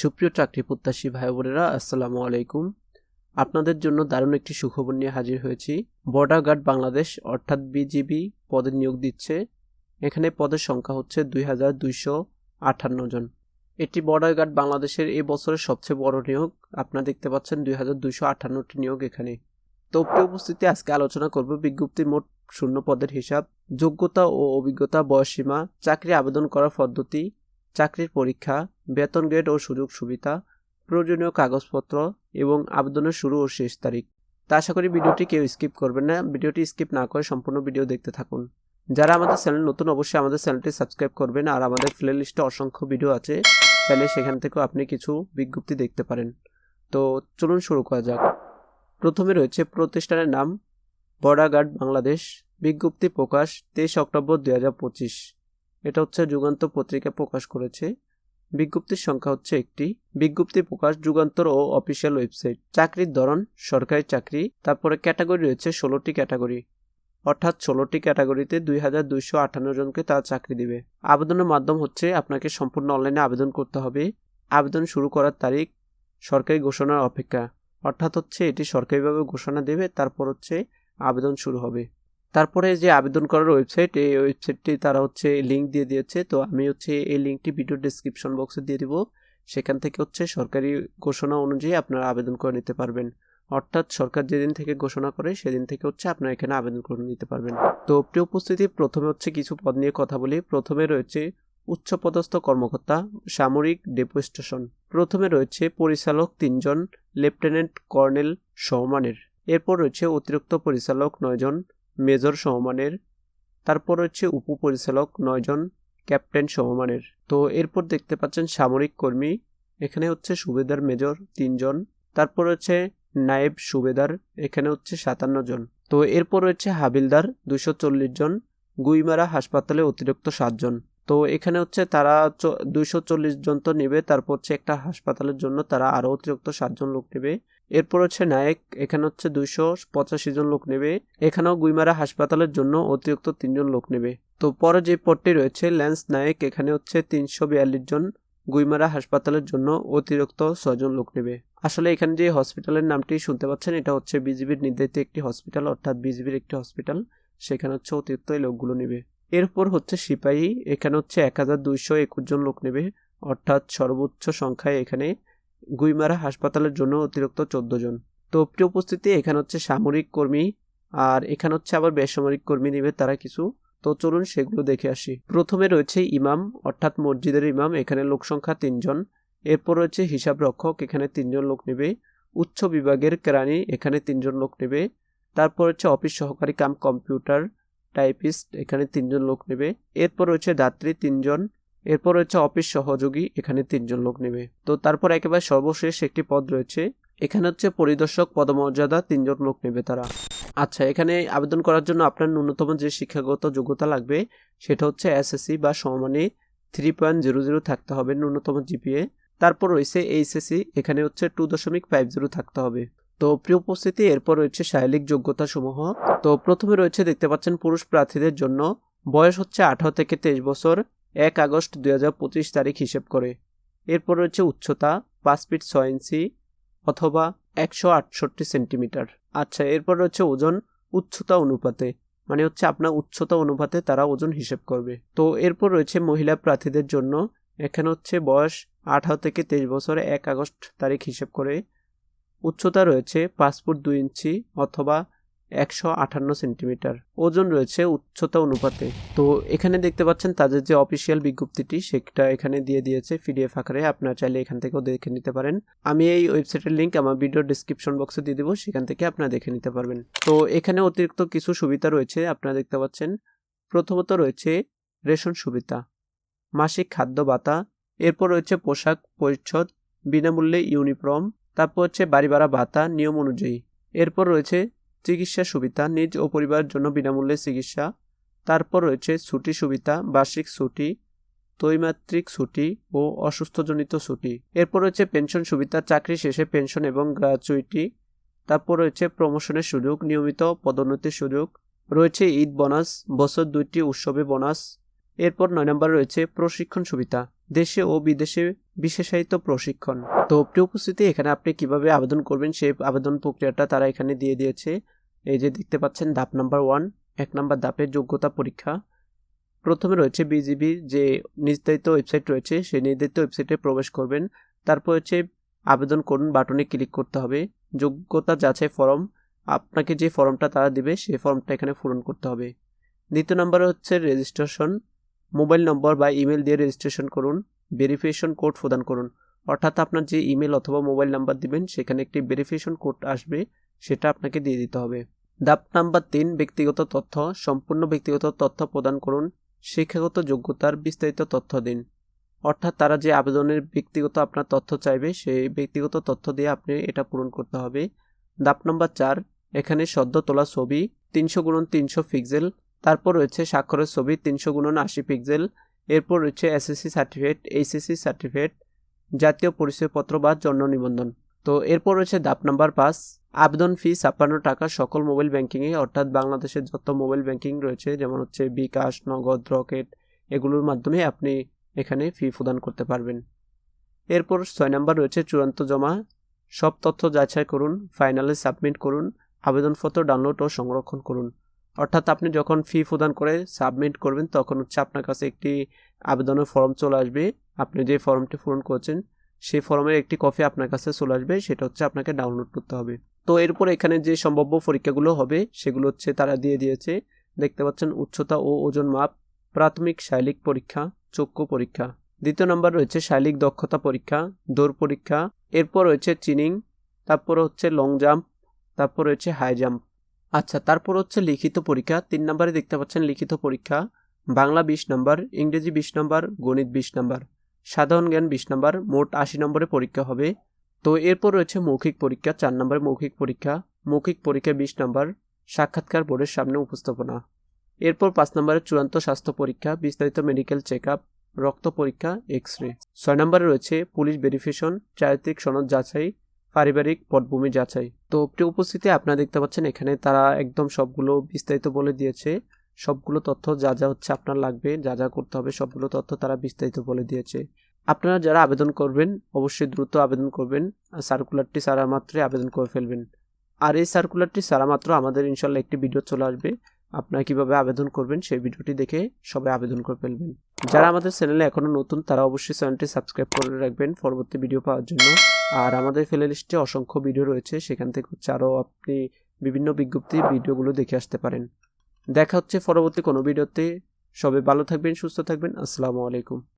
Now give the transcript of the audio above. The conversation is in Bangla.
সুপ্রিয় চাকরি প্রত্যাশী ভাই বোনেরা আসসালামু আলাইকুম। আপনাদের জন্য দারুণ একটি সুখবর নিয়ে হাজির হয়েছি। বর্ডার গার্ড বাংলাদেশ, অর্থাৎ বিজিবি, পদে নিয়োগ দিচ্ছে। এখানে পদের সংখ্যা হচ্ছে দুই হাজার দুইশো আটান্ন জন। এটি বর্ডার গার্ড বাংলাদেশের এই বছরের সবচেয়ে বড় নিয়োগ। আপনারা দেখতে পাচ্ছেন দুই হাজার দুইশো আটান্নটি নিয়োগ এখানে। তো উপস্থিতি, আজকে আলোচনা করব বিজ্ঞপ্তি মোট শূন্য পদের হিসাব। যোগ্যতা ও অভিজ্ঞতা বয়সীমা চাকরি আবেদন করার পদ্ধতি চাকরির পরীক্ষা, বেতন গ্রেড ও সুযোগ সুবিধা, প্রয়োজনীয় কাগজপত্র এবং আবেদনের শুরু ও শেষ তারিখ। তা আশা করি ভিডিওটি কেউ স্কিপ করবেন না। ভিডিওটি স্কিপ না করে সম্পূর্ণ ভিডিও দেখতে থাকুন। যারা আমাদের চ্যানেল নতুন, অবশ্যই আমাদের চ্যানেলটি সাবস্ক্রাইব করবেন আর আমাদের প্লে লিস্টে অসংখ্য ভিডিও আছে। চাইলে সেখান থেকেও আপনি কিছু বিজ্ঞপ্তি দেখতে পারেন। তো চলুন শুরু করা যাক। প্রথমে রয়েছে প্রতিষ্ঠানের নাম বর্ডার গার্ড বাংলাদেশ। বিজ্ঞপ্তি প্রকাশ তেইশ অক্টোবর দুই হাজার পঁচিশ। এটা হচ্ছে যুগান্ত পত্রিকা প্রকাশ করেছে। বিজ্ঞপ্তির সংখ্যা হচ্ছে একটি। বিজ্ঞপ্তি প্রকাশ যুগান্তর ও অফিসিয়াল ওয়েবসাইট। চাকরির ধরন, সরকারি চাকরি, তারপরে ক্যাটাগরি রয়েছে ষোলোটি ক্যাটাগরি। অর্থাৎ ষোলোটি ক্যাটাগরিতে দুই হাজার দুইশো আটান্ন জনকে তারা চাকরি দিবে। আবেদনের মাধ্যম হচ্ছে আপনাকে সম্পূর্ণ অনলাইনে আবেদন করতে হবে। আবেদন শুরু করার তারিখ, সরকারি ঘোষণার অপেক্ষা। অর্থাৎ হচ্ছে এটি সরকারিভাবে ঘোষণা দেবে, তারপর হচ্ছে আবেদন শুরু হবে। তারপরে যে আবেদন করার ওয়েবসাইট এই ওয়েবসাইটটি তারা হচ্ছে লিঙ্ক দিয়ে দিয়েছে, তো আমি হচ্ছে এই লিঙ্কটি ভিডিও ডিসক্রিপশন বক্সে দিয়ে দিব। সেখান থেকে হচ্ছে সরকারি ঘোষণা অনুযায়ী আপনারা আবেদন করে নিতে পারবেন। অর্থাৎ সরকার যেদিন থেকে ঘোষণা করে সেদিন থেকে হচ্ছে আপনারা এখানে আবেদন করে নিতে পারবেন। তো প্রিয় উপস্থিতি, প্রথমে হচ্ছে কিছু পদ নিয়ে কথা বলি। প্রথমে রয়েছে উচ্চপদস্থ কর্মকর্তা, সামরিক ডেপো স্টেশন প্রথমে রয়েছে পরিচালক তিনজন লেফটেন্যান্ট কর্নেল সহমানের। এরপর রয়েছে অতিরিক্ত পরিচালক নয়জন মেজর সমমানের তারপর রয়েছে উপপরিচালক নয়জন ক্যাপ্টেন সমমানের তো এরপর দেখতে পাচ্ছেন সামরিক কর্মী, এখানে হচ্ছে সুবেদার মেজর তিনজন, তারপর হচ্ছে নায়েব সুবেদার, এখানে হচ্ছে সাতান্ন জন। তো এরপর রয়েছে হাবিলদার দুশো চল্লিশ জন, গুইমারা হাসপাতালে অতিরিক্ত সাতজন তো এখানে হচ্ছে তারা দুইশো চল্লিশ জন তো নেবে, তারপর হচ্ছে একটা হাসপাতালের জন্য তারা আরও অতিরিক্ত সাতজন লোক নেবে। এরপর হচ্ছে নায়ক, এখানে হচ্ছে দুইশো পঁচাশি জন লোক নেবে। এখানেও গুইমারা হাসপাতালের জন্য অতিরিক্ত তিনজন লোক নেবে। তো পরে যে পদটি রয়েছে, ল্যান্স নায়ক, এখানে হচ্ছে তিনশো বিয়াল্লিশ জন গুইমারা হাসপাতালের জন্য অতিরিক্ত ছজন লোক নেবে। আসলে এখানে যে হসপিটালের নামটি শুনতে পাচ্ছেন, এটা হচ্ছে বিজিবির নির্ধারিত একটি হসপিটাল, অর্থাৎ বিজিবির একটি হসপিটাল। সেখানে হচ্ছে অতিরিক্ত এই লোকগুলো নেবে। এরপর হচ্ছে সিপাহী, এখানে হচ্ছে এক হাজার দুইশো একুশ জন লোক নেবে, অর্থাৎ সর্বোচ্চ সংখ্যায় এখানে গুইমারা হাসপাতালের জন্য অতিরিক্ত চোদ্দ জন। তো প্রিয় উপস্থিতি, এখানে হচ্ছে সামরিক কর্মী আর এখানে হচ্ছে আবার বেসামরিক কর্মী নেবে তারা কিছু। তো চলুন সেগুলো দেখে আসি। প্রথমে রয়েছে ইমাম, অর্থাৎ মসজিদের ইমাম, এখানে লোক সংখ্যা তিনজন এরপর রয়েছে হিসাব রক্ষক, এখানে তিনজন লোক নেবে। উচ্চ বিভাগের কেরানি, এখানে তিনজন লোক নেবে। তারপর হচ্ছে অফিস সহকারী কাম কম্পিউটার টাইপিস্ট, এখানে তিনজন লোক নেবে। এরপর রয়েছে দাত্রী তিনজন এরপর রয়েছে অফিস সহযোগী, এখানে তিনজন লোক নেবে। তো তারপর একেবারে সর্বশেষ একটি পদ রয়েছে। এখানে হচ্ছে পরিদর্শক, পদমর্যাদা, তিনজন লোক নেবে তারা। আচ্ছা এখানে আবেদন করার জন্য আপনার ন্যূনতম যে শিক্ষাগত যোগ্যতা লাগবে, সেটা হচ্ছে এসএসসি বা সমানে থ্রি পয়েন্ট জিরো জিরো থাকতে হবে ন্যূনতম জিপিএ তারপর রয়েছে এইচএসসি এখানে হচ্ছে টু দশমিক ফাইভ জিরো থাকতে হবে। তো প্রিয় উপস্থিতি এরপর রয়েছে শারীরিক যোগ্যতা সমূহ তো প্রথমে রয়েছে, দেখতে পাচ্ছেন পুরুষ প্রার্থীদের জন্য বয়স হচ্ছে আঠারো থেকে তেইশ বছর এক আগস্ট দু হাজার পঁচিশ তারিখ হিসেব করে। এরপর রয়েছে উচ্চতা পাঁচ ফিট ছয় ইঞ্চি অথবা একশো আটষট্টি সেন্টিমিটার। আচ্ছা এরপর রয়েছে ওজন উচ্চতা অনুপাতে। মানে হচ্ছে আপনার উচ্চতা অনুপাতে তারা ওজন হিসেব করবে। তো এরপর রয়েছে মহিলা প্রার্থীদের জন্য। এখানে হচ্ছে বয়স আঠারো থেকে তেইশ বছর এক আগস্ট তারিখ হিসেব করে। উচ্চতা রয়েছে পাঁচ ফুট দুই ইঞ্চি অথবা একশো আটান্ন সেন্টিমিটার। ওজন রয়েছে উচ্চতা অনুপাতে। তো এখানে দেখতে পাচ্ছেন তাদের যে অফিসিয়াল বিজ্ঞপ্তিটি, সেটা এখানে দিয়ে দিয়েছে পিডিএফ আকারে। আপনারা চাইলে এখান থেকেও দেখে নিতে পারেন। আমি এই ওয়েবসাইটের লিঙ্ক আমার ভিডিও ডিসক্রিপশন বক্সে দিয়ে দেবো, সেখান থেকে আপনারা দেখে নিতে পারবেন। তো এখানে অতিরিক্ত কিছু সুবিধা রয়েছে, আপনারা দেখতে পাচ্ছেন। প্রথমত রয়েছে রেশন সুবিধা, মাসিক খাদ্য ভাতা, এরপর রয়েছে পোশাক পরিচ্ছদ, বিনামূল্যে ইউনিফর্ম, তারপর হচ্ছে বাড়ি ভাড়া ভাতা, নিয়ম অনুযায়ী। এরপর রয়েছে চিকিৎসা সুবিধা, নিজ ও পরিবারের জন্য বিনামূল্যে চিকিৎসা। তারপর রয়েছে ছুটি সুবিধা, বার্ষিক ছুটি, ত্রৈমাত্রিক ছুটি ও অসুস্থজনিত ছুটি। এরপর রয়েছে পেনশন সুবিধা, চাকরি শেষে পেনশন এবং গ্রাচুইটি। তারপর রয়েছে প্রমোশনের সুযোগ, নিয়মিত পদোন্নতির সুযোগ। রয়েছে ঈদ বোনাস, বছর দুইটি উৎসবে বোনাস। এরপর নয় নম্বর রয়েছে প্রশিক্ষণ সুবিধা, দেশে ও বিদেশে বিশেষায়িত প্রশিক্ষণ। তো উপস্থিতি, এখানে আপনি কীভাবে আবেদন করবেন সেই আবেদন প্রক্রিয়াটা তারা এখানে দিয়ে দিয়েছে। এই যে দেখতে পাচ্ছেন ধাপ নাম্বার ওয়ান, এক নাম্বার ধাপের যোগ্যতা পরীক্ষা। প্রথমে রয়েছে বিজিবি যে নির্ধারিত ওয়েবসাইট রয়েছে, সেই নির্ধারিত ওয়েবসাইটে প্রবেশ করবেন। তারপর হচ্ছে আবেদন করুন বাটনে ক্লিক করতে হবে। যোগ্যতা যাচাই ফর্ম, আপনাকে যে ফর্মটা তারা দিবে, সেই ফর্মটা এখানে পূরণ করতে হবে। দ্বিতীয় নম্বরে হচ্ছে রেজিস্ট্রেশন, মোবাইল নম্বর বা ইমেল দিয়ে রেজিস্ট্রেশন করুন, ভেরিফিকেশন কোড প্রদান করুন। অর্থাৎ আপনার যে ইমেল অথবা মোবাইল নাম্বার দিবেন, সেখানে একটি ভেরিফিকেশন কোড আসবে। সেটা আপনাকে দিয়ে দিতে হবে। ধাপ নাম্বার তিন, ব্যক্তিগত তথ্য, সম্পূর্ণ ব্যক্তিগত তথ্য প্রদান করুন, শিক্ষাগত যোগ্যতার বিস্তারিত তথ্য দিন। অর্থাৎ তারা যে আবেদনের ব্যক্তিগত আপনার তথ্য চাইবে, সেই ব্যক্তিগত তথ্য দিয়ে আপনি এটা পূরণ করতে হবে। ধাপ নাম্বার চার, এখানে সদ্য তোলা ছবি তিনশো গুণন তিনশো পিক্সেল, তারপর রয়েছে স্বাক্ষরের ছবি তিনশো গুণন আশি পিক্সেল, এরপর রয়েছে এসএসসি সার্টিফিকেট, এইচএসসি সার্টিফিকেট, জাতীয় পরিচয়পত্র বা জন্ম নিবন্ধন। তো এরপর রয়েছে ধাপ নাম্বার পাঁচ, আবেদন ফি ছাপ্পান্ন টাকা সকল মোবাইল ব্যাংকিংয়ে, অর্থাৎ বাংলাদেশের যত মোবাইল ব্যাংকিং রয়েছে, যেমন হচ্ছে বিকাশ, নগদ, রকেট, এগুলোর মাধ্যমে আপনি এখানে ফি প্রদান করতে পারবেন। এরপর ছয় নাম্বার রয়েছে চূড়ান্ত জমা। সব তথ্য যাচাই করুন, ফাইনালে সাবমিট করুন, আবেদনপত্র ডাউনলোড ও সংরক্ষণ করুন। অর্থাৎ আপনি যখন ফি প্রদান করে সাবমিট করবেন, তখন হচ্ছে আপনার কাছে একটি আবেদনের ফর্ম চলে আসবে। আপনি যে ফর্মটি পূরণ করেছেন সেই ফর্মের একটি কপি আপনার কাছে চলে আসবে, সেটা হচ্ছে আপনাকে ডাউনলোড করতে হবে। তো এরপর এখানে যে সম্ভাব্য পরীক্ষাগুলো হবে, সেগুলো হচ্ছে তারা দিয়ে দিয়েছে। দেখতে পাচ্ছেন, উচ্চতা ও ওজন মাপ, প্রাথমিক শারীরিক পরীক্ষা, চক্ষু পরীক্ষা। দ্বিতীয় নম্বর রয়েছে শারীরিক দক্ষতা পরীক্ষা, দৌড় পরীক্ষা। এরপর রয়েছে চিনিং, তারপর হচ্ছে লং জাম্প তারপর রয়েছে হাই জাম্প আচ্ছা তারপর হচ্ছে লিখিত পরীক্ষা। তিন নম্বরে দেখতে পাচ্ছেন লিখিত পরীক্ষা। বাংলা বিশ নম্বর, ইংরেজি বিশ নম্বর, গণিত বিশ নম্বর। সাধারণ জ্ঞান বিশ নম্বর, মোট আশি নম্বরে পরীক্ষা হবে। তো এরপর রয়েছে মৌখিক পরীক্ষা, চার নম্বরে মৌখিক পরীক্ষা। মৌখিক পরীক্ষা বিশ নম্বর, সাক্ষাৎকার বোর্ডের সামনে উপস্থাপনা। এরপর পাঁচ নম্বরে চূড়ান্ত স্বাস্থ্য পরীক্ষা, বিস্তারিত মেডিকেল চেক আপ রক্ত পরীক্ষা এক্স রে ছয় নম্বরে রয়েছে পুলিশ ভেরিফিকেশন, চারিত্রিক সনদ যাচাই, পারিবারিক পটভূমি যাচাই। তো উপস্থিতি, আপনারা দেখতে পাচ্ছেন এখানে তারা একদম সবগুলো বিস্তারিত বলে দিয়েছে। সবগুলো তথ্য যা যা হচ্ছে আপনার লাগবে, যা যা করতে হবে, সবগুলো তথ্য তারা বিস্তারিত বলে দিয়েছে। আপনারা যারা আবেদন করবেন, অবশ্যই দ্রুত আবেদন করবেন সার্কুলারটি সারা মাত্রই আবেদন করে ফেলবেন। আর এই সার্কুলারটি সারা মাত্র আমাদের ইনশাল্লাহ একটি ভিডিও চলে আসবে। আপনারা কীভাবে আবেদন করবেন, সেই ভিডিওটি দেখে সবাই আবেদন করে ফেলবেন। যারা আমাদের চ্যানেলে এখনও নতুন, তারা অবশ্যই চ্যানেলটি সাবস্ক্রাইব করে রাখবেন পরবর্তী ভিডিও পাওয়ার জন্য। আর আমাদের ফেলে লিস্টে অসংখ্য ভিডিও রয়েছে, সেখান থেকে হচ্ছে আরও আপনি বিভিন্ন বিজ্ঞপ্তি ভিডিওগুলো দেখে আসতে পারেন। দেখা হচ্ছে পরবর্তী কোনো ভিডিওতে। সবাই ভালো থাকবেন সুস্থ থাকবেন। আসসালামু আলাইকুম।